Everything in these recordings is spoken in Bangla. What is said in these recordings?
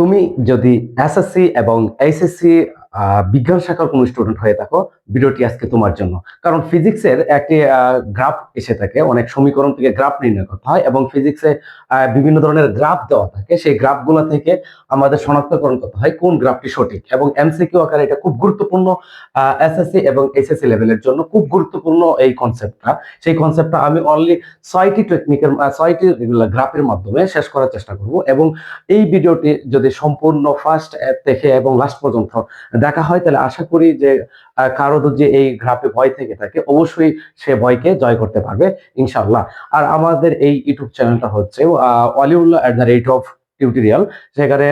তুমি যদি এসএসসি এবং এইচএসসি বিজ্ঞান শাখার কোনো স্টুডেন্ট হয়ে থাকো, ভিডিওটি আজকে তোমার জন্য। কারণ ফিজিক্সের একটি গ্রাফ এসে থাকে, অনেক সমীকরণ থেকে গ্রাফ নির্ণয় করতে হয় এবং ফিজিক্সে বিভিন্ন ধরনের গ্রাফ দেওয়া থাকে। সেই গ্রাফগুলো থেকে আমাদের শনাক্তকরণ করতে হয় কোন গ্রাফটি সঠিক। এবং এমসিকিউ আকারে এটা খুব গুরুত্বপূর্ণ এসএসসি এবং এসএসসি লেভেলের জন্য খুব গুরুত্বপূর্ণ এই কনসেপ্টটা সেই কনসেপ্টটা আমি অনলি ছয়টি টেকনিকের ছয়টি গ্রাফের মাধ্যমে শেষ করার চেষ্টা করব। এবং এই ভিডিওটি যদি সম্পূর্ণ ফার্স্ট থেকে এবং লাস্ট পর্যন্ত দেখা হয়, তাহলে আশা করি যে কারও যে এই গ্রাফে ভয় থেকে থাকে, অবশ্যই সে ভয়কে জয় করতে পারবে ইনশাল্লাহ আর আমাদের এই ইউটিউব চ্যানেলটা হচ্ছে Oliullah at the rate of tutorial সেখানে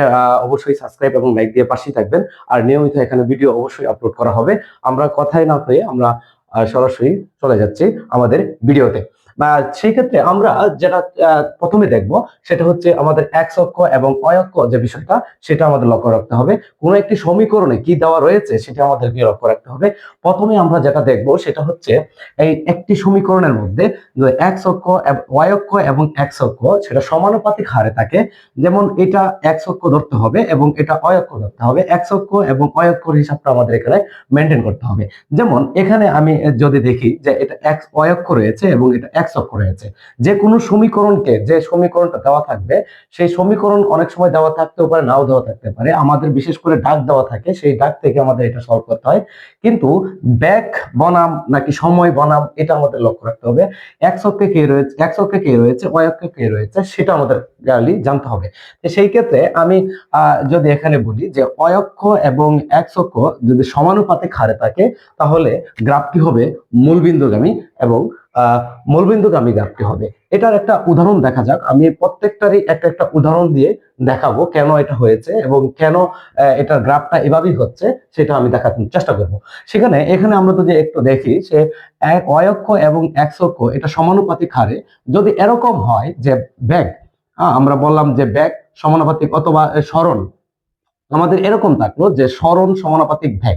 অবশ্যই সাবস্ক্রাইব এবং লাইক দিয়ে পাশেই থাকবেন। আর নিয়মিত এখানে ভিডিও অবশ্যই আপলোড করা হবে। আমরা কথায় না হয়ে আমরা সরাসরি চলে যাচ্ছি আমাদের ভিডিওতে সেই ক্ষেত্রে আমরা যেটা প্রথমে দেখব সেটা হচ্ছে আমাদের এক্স অক্ষ এবং অয় অক্ষ যে বিষয়টা, সেটা আমাদের লক্ষ্য রাখতে হবে। কোনো একটি সমীকরণে কি দেওয়া রয়েছে সেটা আমাদেরকে লক্ষ্য রাখতে হবে। প্রথমে আমরা যেটা দেখব সেটা হচ্ছে এই একটি সমীকরণের মধ্যে এক্স অক্ষ ওয়াই এবং এক্স অক্ষ, সেটা সমানুপাতিক হারে থাকে। যেমন এটা এক্স অক্ষ ধরতে হবে এবং এটা অয় অক্ষ ধরতে হবে। এক্স অক্ষ এবং অয় অক্ষর হিসাবটা আমাদের এখানে মেনটেন করতে হবে। যেমন এখানে আমি যদি দেখি যে এটা এক্স অয় অক্ষ রয়েছে এবং এটা অক্ষ রয়েছে যে কোনো সমীকরণকে, যে সমীকরণটা দেওয়া থাকবে, সেই সমীকরণ অনেক সময় দেওয়া থাকতেও পারে, নাও দেওয়া থাকতে পারে। আমাদের বিশেষ করে ডাক দেওয়া থাকে, সেই ডাক থেকে আমাদের এটা সলভ করতে হয়। কিন্তু ব্যাক বনাম নাকি সময় বনাম, এটা আমাদের লক্ষ্য রাখতে হবে। এক্স অক্ষে কে রয়েছে এক্স অক্ষে কে রয়েছে ওয়াই অক্ষে কে রয়েছে, সেটা আমাদের গালি জানতে হবে। সেই ক্ষেত্রে আমি যদি এখানে বলি যে অয় অক্ষ এবং এক্স অক্ষ যদি সমানুপাতিক হারে থাকে, তাহলে গ্রাফটি হবে? মূলবিন্দুগামী এবং মূলবিন্দুগামী গ্রাফটি হবে। এটার একটা উদাহরণ দেখা যাক। আমি প্রত্যেকটারই একটা একটা উদাহরণ দিয়ে দেখাবো কেন এটা হয়েছে এবং কেন এটার গ্রাফটা এভাবেই হচ্ছে, সেটা আমি দেখার চেষ্টা করব। সেখানে, এখানে আমরা যদি একটু দেখি সে এক অয়ক্ষ এবং এক অক্ষ, এটা সমানুপাতিক হারে। যদি এরকম হয় যে ব্যাগ আমরা বললাম যে ব্যাগ সমানুপাতিক অথবা সরণ আমাদের এরকম থাকল যে স্মরণ সমানুপাতিক ব্যাগ।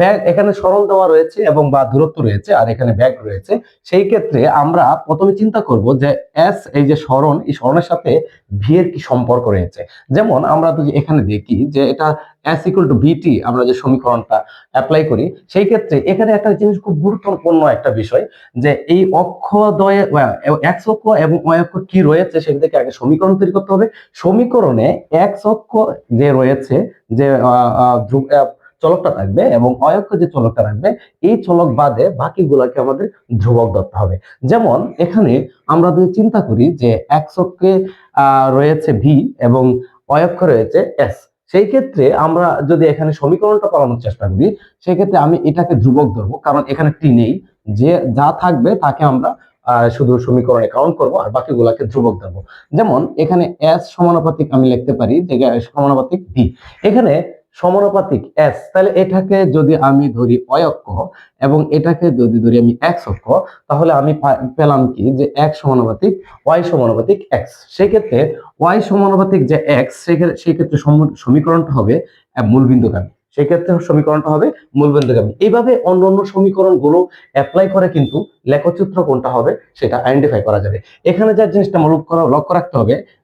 ব্যাগ এখানে স্মরণ দেওয়া রয়েছে এবং বা দূরত্ব রয়েছে, আর এখানে ব্যাগ রয়েছে। সেই ক্ষেত্রে আমরা প্রথমে চিন্তা করব যে এস, এই যে স্মরণ, এই স্মরণের সাথে ভি এর কি সম্পর্ক রয়েছে? যেমন আমরা যদি এখানে দেখি যে এটা এস ইকুয়াল টু বিটি আমরা যে সমীকরণটা অ্যাপ্লাই করি সেই ক্ষেত্রে এখানে একটা জিনিস খুব গুরুত্বপূর্ণ একটা বিষয় যে এই অক্ষদ্বয়ে এক্স অক্ষ এবং ওয়াই অক্ষ কি রয়েছে সেটা থেকে আগে সমীকরণ তৈরি করতে হবে। সমীকরণে এক্স অক্ষ যে রয়েছে যে চলকটা থাকবে এবং অয়ক্ষ যে চলকটা থাকবে এই চলক বাদে বাকিগুলোকে আমাদের ধ্রুবক ধরতে হবে। যেমন এখানে আমরা যদি চিন্তা করি যে এক্স অক্ষে আহ, রয়েছে ভি এবং অয়ক্ষ রয়েছে এস সেই ক্ষেত্রে আমরা যদি এখানে সমীকরণটা করানোর চেষ্টা করি সেক্ষেত্রে আমি এটাকে ধ্রুবক ধরবো। কারণ এখানে টি নেই। যে যা থাকবে তাকে আমরা শুধু সমীকরণে কাউন্ট করব আর বাকিগুলাকে ধ্রুবক ধরবো। যেমন এখানে এস সমানুপাতিক আমি লিখতে পারি সমানুপাতিক বি এখানে সমানুপাতিক এস তাহলে এটাকে যদি আমি ধরি অয়ক্ষ এবং এটাকে যদি ধরি আমি এক্স অক্ষ, তাহলে আমি পেলাম কি? যে এক্স সমানুপাতিক ওয়াই সমানুপাতিক এক্স সেক্ষেত্রে ওয়াই সমানুপাতিক যে এক্স সেক্ষেত্রে সম- সমীকরণটা হবে মূলবিন্দুগামী। সেক্ষেত্রে সমীকরণটা হবে মূলবিন্দুগামী। এইভাবে অন্য অন্য সমীকরণগুলো অ্যাপ্লাই করে কিন্তু লেখচিত্র কোনটা হবে, সেটা আইডেন্টিফাই করা যাবে। এখানে যে জিনিসটা লক্ষ্য রাখতে হবে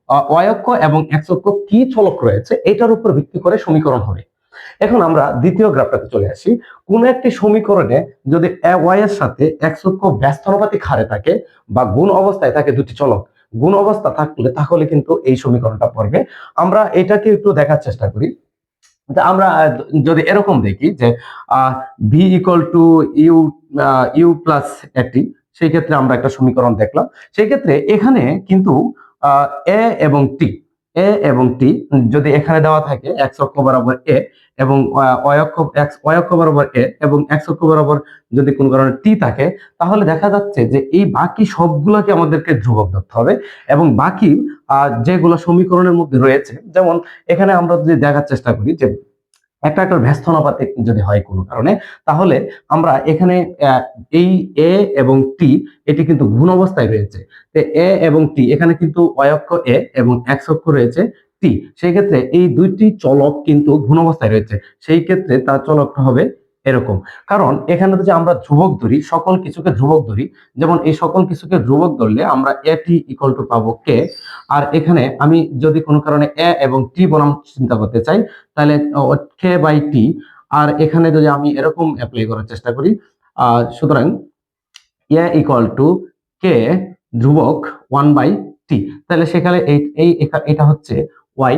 অক্ষ এবং এক্স অক্ষ কি চলক রয়েছে, এটার উপর ভিত্তি করে সমীকরণ হবে। এখন আমরা দ্বিতীয় গ্রাফটাতে চলে আসি। কোন একটি সমীকরণে যদি ওয়াই এর সাথে এক্স অক্ষ ব্যস্তানুপাতিক হারে থাকে বা গুণ অবস্থায় থাকে দুটি চলক, গুণ অবস্থা থাকলে তাহলে কিন্তু এই সমীকরণটা পড়বে। আমরা এটাকে একটু দেখার চেষ্টা করি। আমরা যদি এরকম দেখি যে V equal to U U plus at সেই ক্ষেত্রে আমরা একটা সমীকরণ দেখলাম। সেই ক্ষেত্রে এখানে কিন্তু এ এবং টি। এ এবং টি যদি এখানে দেওয়া থাকে, এক্স অক্ষ বরাবর এ এবং অক্ষ, এক্স অক্ষ বরাবর এ এবং এক্স অক্ষ বরাবর যদি কোনো কারণে টি থাকে, তাহলে দেখা যাচ্ছে যে এই বাকি সবগুলোকে আমাদেরকে ধ্রুবক ধরতে হবে এবং বাকি যেগুলো সমীকরণের মধ্যে রয়েছে, যেমন এখানে আমরা যদি দেখার চেষ্টা করি যে একটা একটা ব্যস্ত অনুপাতে যদি হয় কোনো কারণে, তাহলে আমরা এখানে এই এ এবং টি, এটি কিন্তু ঘূর্ণ অবস্থায় রয়েছে। এ এবং টি, এখানে কিন্তু অক্ষ এ এবং x অক্ষ রয়েছে টি। সেই ক্ষেত্রে এই দুইটি চলক কিন্তু ঘূর্ণ অবস্থায় রয়েছে। সেই ক্ষেত্রে তার চলকটা হবে এরকম। কারণ এখানে যে আমরা ধ্রুবক ধরি, সকল কিছুকে ধ্রুবক ধরি, যেমন এই সকল কিছুকে ধ্রুবক ধরলে আমরা এ টি ইকুয়াল টু পাবো কে? আর এখানে আমি যদি কোনো কারণে এ এবং টি বনাম চিন্তা করতে চাই, তাহলে কে বাই টি, আর এখানে যদি আমি এরকম অ্যাপ্লাই করার চেষ্টা করি সুতরাং এ ইকুয়াল টু কে ধ্রুবক ওয়ান বাই টি, তাহলে সেখানে এই এটা হচ্ছে ওয়াই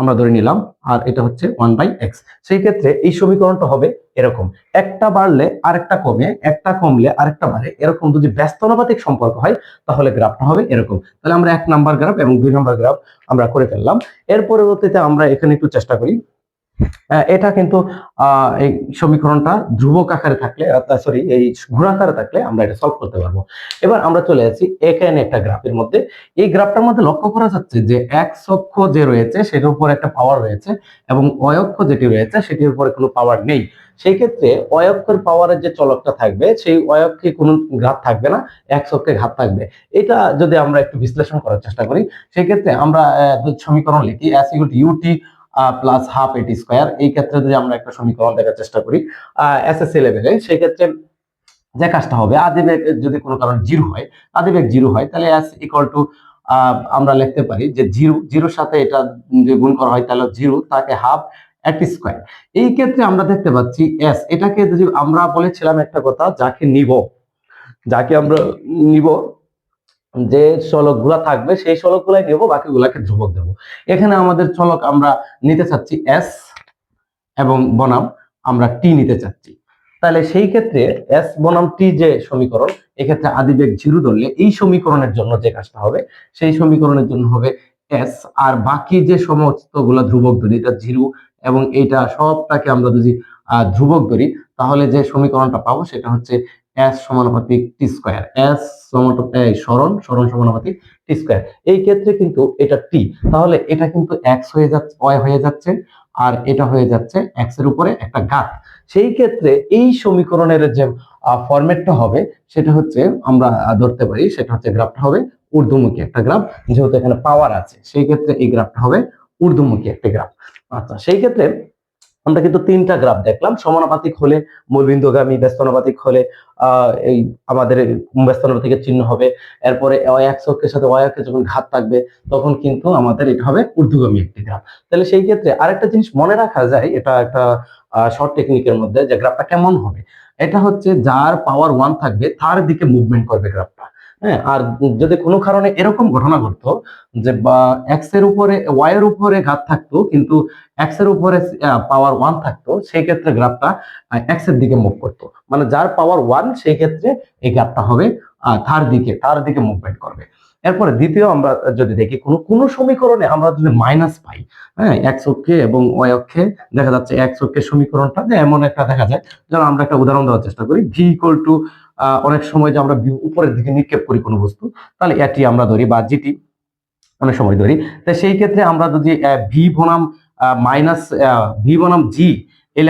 আমরা ধরে নিলাম, আর এটা হচ্ছে ওয়ান বাই এক্স সেই ক্ষেত্রে এই সমীকরণটা হবে এরকম। একটা বাড়লে আরেকটা কমে, একটা কমলে আরেকটা বাড়ে, এরকম যদি ব্যস্তানুপাতিক সম্পর্ক হয়, তাহলে গ্রাফটা হবে এরকম। তাহলে আমরা এক নাম্বার গ্রাফ এবং দুই নাম্বার গ্রাফ আমরা করে ফেললাম। এর পরবর্তীতে আমরা এখানে একটু চেষ্টা করি এটা কিন্তু এই সমীকরণটা ধ্রুবক আকারে থাকলে সরি এই ঘোরাকারে থাকলে আমরা এটা সলভ করতে পারব। এবার আমরা চলে যাচ্ছি এখানে একটা গ্রাফের মধ্যে। এই গ্রাফটার মধ্যে লক্ষ্য করা যাচ্ছে যে এক্স অক্ষ যে রয়েছে সেটার উপর একটা পাওয়ার রয়েছে এবং অয় অক্ষ যেটি রয়েছে সেটির উপরে কোনো পাওয়ার নেই। সেই ক্ষেত্রে অয় অক্ষের পাওয়ারের যে চলকটা থাকবে, সেই অয় অক্ষে কোনো ঘাত থাকবে না এক্স অক্ষে ঘাত থাকবে। এটা যদি আমরা একটু বিশ্লেষণ করার চেষ্টা করি, সেই ক্ষেত্রে আমরা সমীকরণ লিখি equal UT plus half at square এই ক্ষেত্রে যদি আমরা একটা সমীকরণ দেখার চেষ্টা করি এস এসএসসি লেভেলে সেই ক্ষেত্রে যে কাজটা হবে আদি আদিবেগ যদি কোনো কারণে জিরো হয়, আদিবেগ জিরো হয়, তাহলে এস ইকুয়াল টু আমরা লিখতে পারি যে জিরো জিরোর সাথে এটা যে গুণ করা হয়, তাহলে জিরো তাকে হাফ এটি স্কোয়ার এই ক্ষেত্রে আমরা দেখতে পাচ্ছি এস এটাকে যদি আমরা বলেছিলাম একটা কথা, যাকে নিব, যাকে আমরা নিব যে চলকগুলা থাকবে, সেই চলকগুলাই নেব, বাকিগুলাকে ধ্রুবক দেবো। এখানে আমাদের চলক আমরা নিতে চাচ্ছি এস এবং বনাম আমরা টি নিতে চাচ্ছি। তাহলে সেই ক্ষেত্রে এস বনাম টি যে সমীকরণ, এক্ষেত্রে আদিবেগ জিরো ধরলে এই সমীকরণের জন্য যে কাজটা হবে, সেই সমীকরণের জন্য হবে এস আর বাকি যে সমস্তগুলা ধ্রুবক ধরি, এটা জিরো এবং এটা সবটাকে আমরা যদি ধ্রুবক ধরি, তাহলে যে সমীকরণটা পাবো সেটা হচ্ছে এস সমানুপাতিক টি স্কোয়ার এস সমানুপাতিক সরণ সরণ সমানুপাতিক টি স্কোয়ার এই ক্ষেত্রে কিন্তু এটা টি তাহলে এটা কিন্তু এক্স হয়ে যাচ্ছে ওয়াই হয়ে যাচ্ছে আর এটা হয়ে যাচ্ছে এক্সের উপরে একটা গাত সেই ক্ষেত্রে এই সমীকরণের যে ফরম্যাটটা হবে, সেটা হচ্ছে আমরা ধরতে পারি, সেটা হচ্ছে গ্রাফটা হবে ঊর্ধ্বমুখী একটা গ্রাফ, যেহেতু এখানে পাওয়ার আছে, সেই ক্ষেত্রে এই গ্রাফটা হবে ঊর্ধ্বমুখী একটা গ্রাফ। আচ্ছা সেই ক্ষেত্রে আমরা কিন্তু তিনটা গ্রাফ দেখলাম। সমানুপাতিক হলে মূলবিন্দুগামী, ব্যস্তানুপাতিক হলে এই আমাদের ব্যস্তানুপাতিকের চিহ্ন হবে। এরপরে অক্ষের সাথে অক্ষের যখন ঘাত থাকবে, তখন কিন্তু আমাদের এটা হবে ঊর্ধ্বগামী একটি গ্রাফ তাহলে সেই ক্ষেত্রে আরেকটা জিনিস মনে রাখা যায়, এটা একটা শর্ট টেকনিকের মধ্যে যে গ্রাফটা কেমন হবে। এটা হচ্ছে যার পাওয়ার ওয়ান থাকবে, তার দিকে মুভমেন্ট করবে গ্রাফটা হ্যাঁ আর যদি কোনো কারণে এরকম ঘটনা ঘটতো যে, বা এক্সের উপরে ওয়াই এর উপরে ঘাত থাকতো, কিন্তু এক্সের উপরে পাওয়ার ওয়ান থাকতো, সেই ক্ষেত্রে গ্রাফটা এক্সের দিকে মুভ করতো। মানে যার পাওয়ার ওয়ান সেই ক্ষেত্রে এই গ্রাফটা হবে তার দিকে তার দিকে মুভমেন্ট করবে। এরপরে দ্বিতীয় আমরা যদি দেখি, কোনো কোনো সমীকরণে আমরা যদি মাইনাস পাই হ্যাঁ এক্স অক্ষে এবং ওয়াই অক্ষে, দেখা যাচ্ছে এক্স অক্ষের সমীকরণটা যে এমন একটা দেখা যায়। যেন আমরা একটা উদাহরণ দেওয়ার চেষ্টা করি ভি ইকুয়াল টু অনেক সময় যে আমরা উপরের দিকে নিক্ষেপ করি কোনো বস্তু তাহলে এটি আমরা ধরি বা জিটি অনেক সময় ধরি। তাই সেই ক্ষেত্রে আমরা যদি ভি বনাম মাইনাস ভি বনাম জি এই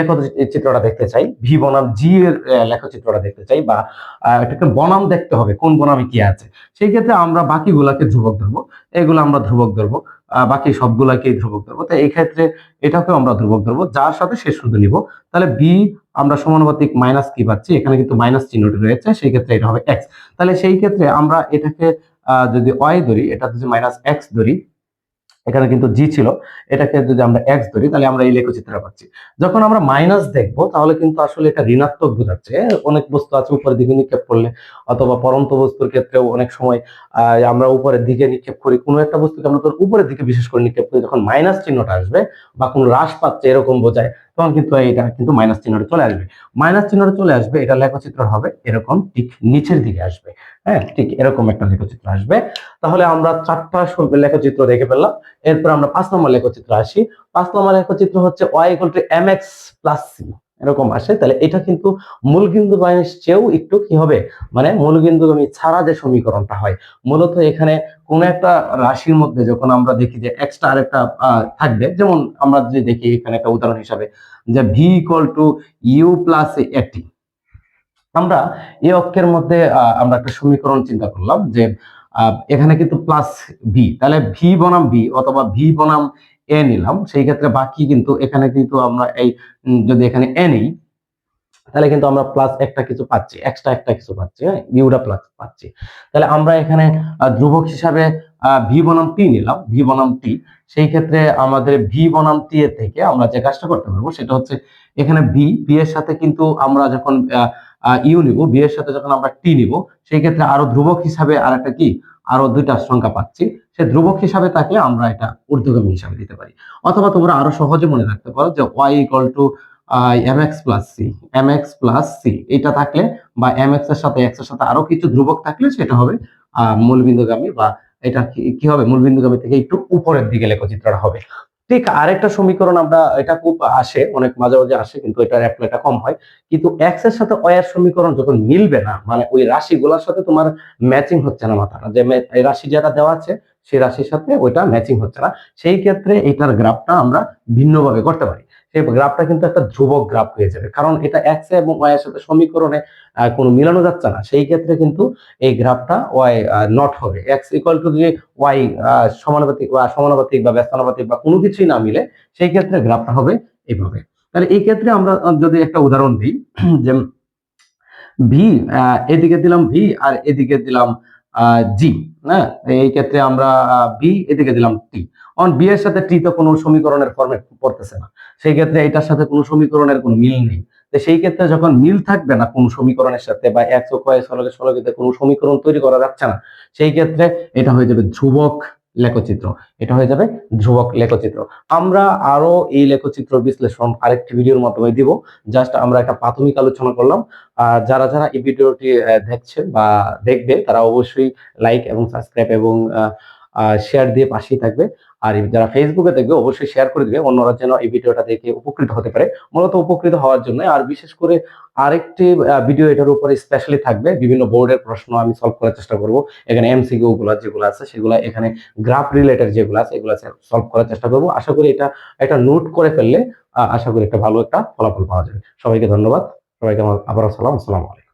চিত্রটা দেখতে চাই। ভি বনাম জি এর আহ, লেখচিত্রটা দেখতে চাই বা এটাকে বনাম দেখতে হবে কোন বনামে কি আছে। সেই ক্ষেত্রে আমরা বাকিগুলাকে ধ্রুবক ধরবো এগুলো আমরা ধ্রুবক ধরবো। বাকি সবগুলাকেই ধ্রুবক ধরবো। তাই এই ক্ষেত্রে আমরা ধ্রুবক ধরবো। যার সাথে শেষ শুধু নিব। তাহলে বি আমরা সমানুপাতিক মাইনাস কি পাচ্ছি? এখানে কিন্তু মাইনাস চিহ্নটি রয়েছে, সেই ক্ষেত্রে এটা হবে এক্স তাহলে সেই ক্ষেত্রে আমরা এটাকে যদি ওয়াই ধরি এটা যদি মাইনাস এক্স ধরি এখানে কিন্তু জি ছিল। এটাকে যদি আমরা এক্স ধরি, তাহলে আমরা এই লেখচিত্রটা পাচ্ছি। যখন আমরা মাইনাস দেখব, তাহলে কিন্তু আসলে এটা ঋণাত্মক বোঝাচ্ছে। অনেক বস্তু আছে উপরের দিকে নিক্ষেপ করলে, অথবা পরন্ত বস্তুর ক্ষেত্রেও অনেক সময় আমরা উপরের দিকে নিক্ষেপ করি। কোনো একটা বস্তুকে আমরা তোর উপরের দিকে বিশেষ করে নিক্ষেপ করি, যখন মাইনাস চিহ্নটা আসবে বা কোনো হ্রাস পাচ্ছে এরকম বোঝায় তখন কিন্তু এটা কিন্তু মাইনাস চিহ্নটা চলে আসবে। মাইনাস চিহ্নটা চলে আসবে, এটা লেখচিত্র হবে এরকম ঠিক নিচের দিকে আসবে। হ্যাঁ ঠিক এরকম একটা লেখচিত্র আসবে। তাহলে আমরা চারটা লেখচিত্র দেখে ফেললাম। এরপর আমরা পাঁচ নম্বর লেখচিত্র আসি। পাঁচ নম্বর লেখচিত্র হচ্ছে Y equal to M X plus C এরকম আসে, তাহলে এটা কিন্তু মূলবিন্দু গামীর চেয়েও একটু কি হবে? মানে মূলবিন্দু গামী ছাড়া যে সমীকরণটা হয়, মূলত এখানে কোন একটা রাশির মধ্যে যখন আমরা দেখি যে এক্সট্রা আরেকটা থাকবে, যেমন আমরা যদি দেখি এখানে একটা উদাহরণ হিসাবে, যে V equal to U plus at আমরা এই অক্ষের মধ্যে আমরা একটা সমীকরণ চিন্তা করলাম যে এখানে কিন্তু প্লাস ভি তাহলে ভি বনাম ভি অথবা ভি বনাম এ নিলাম, সেই ক্ষেত্রে বাকি কিন্তু এখানে কিন্তু আমরা এই যদি এখানে এ নিই, তাহলে কিন্তু আমরা প্লাস একটা কিছু পাচ্ছি এক্সট্রা একটা কিছু পাচ্ছি হ্যাঁ? বিউটা প্লাস পাচ্ছি। তাহলে আমরা এখানে ধ্রুবক হিসাবে ভি বনাম টি নিলাম ভি বনাম টি সেই ক্ষেত্রে আমাদের ভি বনাম টি এর থেকে আমরা যে কাজটা করতে পারব, সেটা হচ্ছে এখানে ভি বি এর সাথে কিন্তু আমরা যখন ইউ নিব বি এর সাথে যখন আমরা টি নিব, সেই ক্ষেত্রে আরও ধ্রুবক হিসাবে আর একটা কি? আরও দুইটা সংখ্যা পাচ্ছি। সে ধ্রুবক হিসাবে থাকলে আমরা এটা ঊর্ধ্বগামী হিসাবে দিতে পারি। অথবা তোমরা আরও সহজে মনে রাখতে পারো যে Y equal to M X plus C M X plus C এটা থাকলে বা এম এক্সের সাথে এক্সের সাথে আরও কিছু ধ্রুবক থাকলে সেটা হবে মূলবিন্দুগামী বা এটা কি হবে? মূলবিন্দুগামী থেকে একটু উপরের দিকে লেখচিত্রটা হবে। ঠিক আরেকটা সমীকরণ আমরা, এটা খুব আসে, অনেক মাঝে মাঝে আসে, কিন্তু এটার অ্যাপ্লাইটা কম হয়। কিন্তু এক্সের সাথে ওয়ার সমীকরণ যখন মিলবে না মানে ওই রাশিগুলোর সাথে তোমার ম্যাচিং হচ্ছে না মাথাটা, যে এই রাশি যেটা দেওয়া আছে, সেই রাশির সাথে ওইটা ম্যাচিং হচ্ছে না। সেই ক্ষেত্রে এটার গ্রাফটা আমরা ভিন্নভাবে করতে পারি। সেই গ্রাফটা কিন্তু একটা ধ্রুবক গ্রাফ হয়ে যাবে। কারণ এটা এক্স এবং ওয়াই এর সাথে সমীকরণে কোনো মিলানো যাচ্ছে না। সেই ক্ষেত্রে কিন্তু এই গ্রাফটা ওয়াই নট হবে। এক্স ইকুয়াল টু যদি ওয়াই সমানুপাতিক বা সমানুপাতিক বা ব্যস্তানুপাতিক বা কোনো কিছুই না মিলে সেই ক্ষেত্রে গ্রাফটা হবে এইভাবে। তাহলে এই ক্ষেত্রে আমরা যদি একটা উদাহরণ দিই, যে ভি এদিকে দিলাম ভি আর এদিকে দিলাম জি হ্যাঁ? এই ক্ষেত্রে আমরা বি এদিকে দিলাম টি অন বি এর সাথে টি তো কোনো সমীকরণের ফর্মে পড়তেছে না। সেই ক্ষেত্রে এটার সাথে কোনো সমীকরণের কোনো মিল নেই। তো সেই ক্ষেত্রে যখন মিল থাকবে না কোনো সমীকরণের সাথে বা একশো কয় সলকে সলকিতে কোনো সমীকরণ তৈরি করা যাচ্ছে না, সেই ক্ষেত্রে এটা হয়ে যাবে ধ্রুবক লেখচিত্র। এটা হয়ে যাবে ধ্রুবক লেখচিত্র। আমরা আরও এই লেখচিত্র বিশ্লেষণ আরেকটি ভিডিওর মাধ্যমে দিব। জাস্ট আমরা একটা প্রাথমিক আলোচনা করলাম। আর যারা যারা এই ভিডিওটি দেখছে বা দেখবে তারা অবশ্যই লাইক এবং সাবস্ক্রাইব এবং শেয়ার দিয়ে পাশেই থাকবে। আর যারা ফেসবুকে দেখবে অবশ্যই শেয়ার করে দিবে। অন্যরা যেন এই ভিডিওটা দেখে উপকৃত হতে পারে। মূলত উপকৃত হওয়ার জন্য আর বিশেষ করে আরেকটি ভিডিও এটার উপরে স্পেশালি থাকবে। বিভিন্ন বোর্ডের প্রশ্ন আমি সলভ করার চেষ্টা করব। এখানে এমসিকিউ গুলো যেগুলো আছে, সেগুলো এখানে গ্রাফ রিলেটেড যেগুলো আছে, এগুলো সলভ করার চেষ্টা করব। আশা করি এটা একটা নোট করে ফেললে আশা করি একটা ভালো একটা ফলাফল পাওয়া যাবে। সবাইকে ধন্যবাদ। সবাইকে আমার আবারও সালাম আসসালামু আলাইকুম।